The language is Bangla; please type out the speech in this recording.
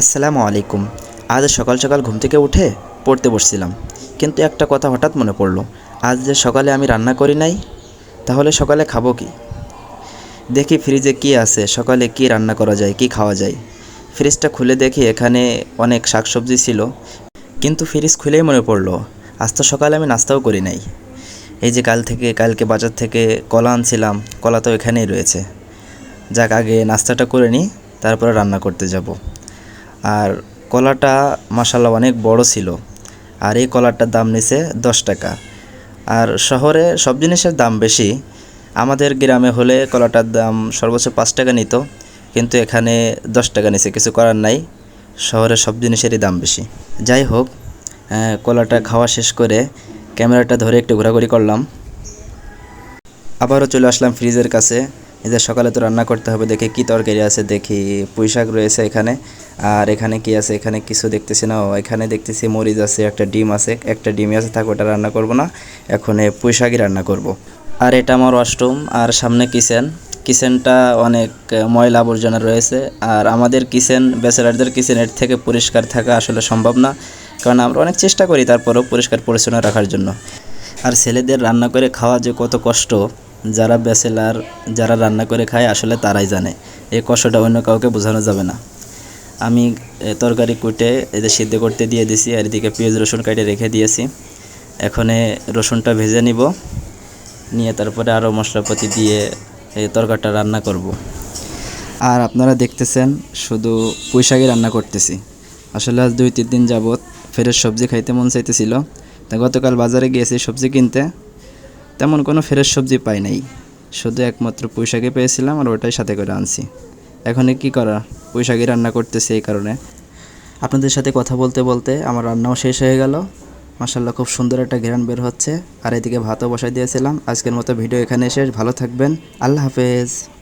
আসসালামু আলাইকুম। আজ সকাল সকাল ঘুম থেকে উঠে পড়তে বসছিলাম। কিন্তু একটা কথা হঠাৎ মনে পড়ল। আজ যে সকালে আমি রান্না করি নাই, তাহলে সকালে খাব কি? দেখি ফ্রিজে কি আছে, সকালে কি রান্না করা যায়, কি খাওয়া যায়। ফ্রিজটা খুলে দেখি এখানে অনেক শাকসবজি ছিল। কিন্তু ফ্রিজ খুলেই মনে পড়ল, আজ তো সকালে আমি নাস্তাও করি নাই। এই যে কাল থেকে, কালকে বাজার থেকে কলা আনছিলাম, কলা তো এখানেই রয়েছে। যাক, আগে নাস্তাটা করে নিই, তারপরে রান্না করতে যাব। আর কলাটা মাসাল্লাহ অনেক বড় ছিল। আর এই কলাটার দাম নিছে দশ টাকা। আর শহরে সব জিনিসের দাম বেশি। আমাদের গ্রামে হলে কলাটার দাম সর্বোচ্চ পাঁচ টাকা নিত, কিন্তু এখানে দশ টাকা নিছে, কিছু করার নাই। শহরে সব জিনিসেরই দাম বেশি। যাই হোক কলাটা খাওয়া শেষ করে ক্যামেরাটা ধরে একটু ঘোরাঘুরি করলাম। আবারও চলে আসলাম ফ্রিজের কাছে। যে সকালে তো রান্না করতে হবে, দেখে কি তরকারি আছে, দেখি পুঁই শাক রয়েছে এখানে আর এখানে কি আছে, এখানে কিছু দেখতেছি না এখানে দেখতেছি মরিচ আছে, একটা ডিম আছে, একটা ডিমই আছে, থাক ওটা রান্না করব না, এখন পুঁই শাকই রান্না করব। আর এটা আমার ওয়াশরুম, আর সামনে কিচেন, কিচেনটা অনেক ময়লা আবর্জনা রয়েছে, আর আমাদের কিচেন ব্যাচেলারদের কিচেনের থেকে পরিষ্কার থাকা আসলে সম্ভব না, কারণ আমরা অনেক চেষ্টা করি তারপরেও পরিষ্কার পরিচ্ছন্ন রাখার জন্য আর ছেলেদের রান্না করে খাওয়া যে কত কষ্ট যারা ব্যাচেলার, যারা রান্না করে খায়, আসলে তারাই জানে। এই কষ্টটা অন্য কাউকে বোঝানো যাবে না। আমি তরকারি কুটে এদের সিদ্ধ করতে দিয়ে দিছি, আর এদিকে পেঁয়াজ, রসুন কেটে রেখে দিয়েছি। এখন রসুনটা ভেজে নিব। নিয়ে তারপরে আরও মশলাপাতি দিয়ে এই তরকারিটা রান্না করব। আর আপনারা দেখতেছেন, শুধু পুঁই শাকই রান্না করতেছি। আসলে আজ দুই তিন দিন যাবৎ ফ্রেশ সবজি খাইতে মন চাইতেছিল। তা গতকাল বাজারে গিয়েছি সবজি কিনতে। তেমন কোনো ফ্রেশ সবজি পাই নাই। শুধু একমাত্র পুঁই শাকই পেয়েছিলাম আর ওটাই সাথে করে আনছি। এখন কি করা? পুঁই শাকই রান্না করতেছি এই কারণে। আপনাদের সাথে কথা বলতে বলতে আমার রান্নাও শেষ হয়ে গেল। মাসাল্লাহ খুব সুন্দর একটা ঘেরান বের হচ্ছে। আর এদিকে ভাতও বসাই দিয়েছিলাম। আজকের মতো ভিডিও এখানে শেষ। ভালো থাকবেন। আল্লাহ হাফেজ।